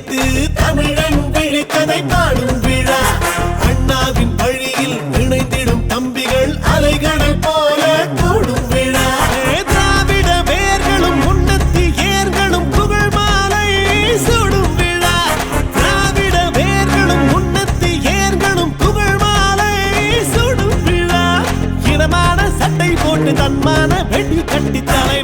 சேர்த்து தமிழன் விழித்ததை காணும் விழா. அண்ணாவின் வழியில் இணைந்திடும் தம்பிகள் அலைகடல் போல கூடும் விழா. திராவிட வேர்களும் உன்னத்தி ஏர்களும் புகழ் மாலை சூடும் விழா. திராவிட வேர்களும் உன்னத்தி ஏர்களும் புகழ் மாலை சூடும் விழா. இனமான சட்டை போட்டு தன்மான வெடி கட்டி தலை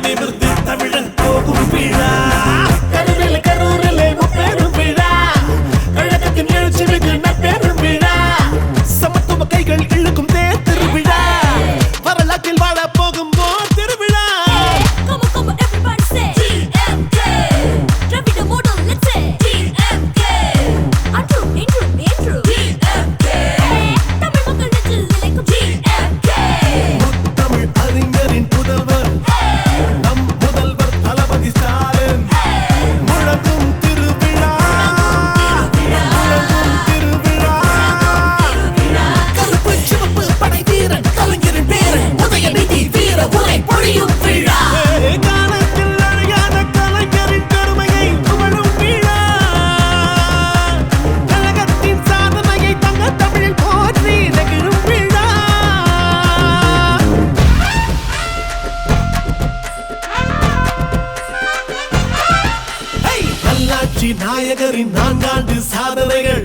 நல்லாட்சி நாயகரின் நான்காண்டு சாதனைகள்.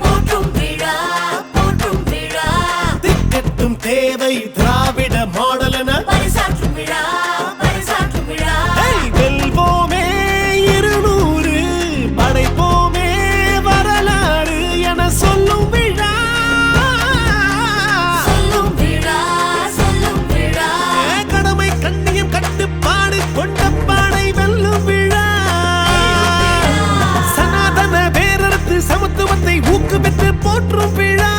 திக்கட்டும் தேவை திராவிட மாடல் என. பெரும் பிழா.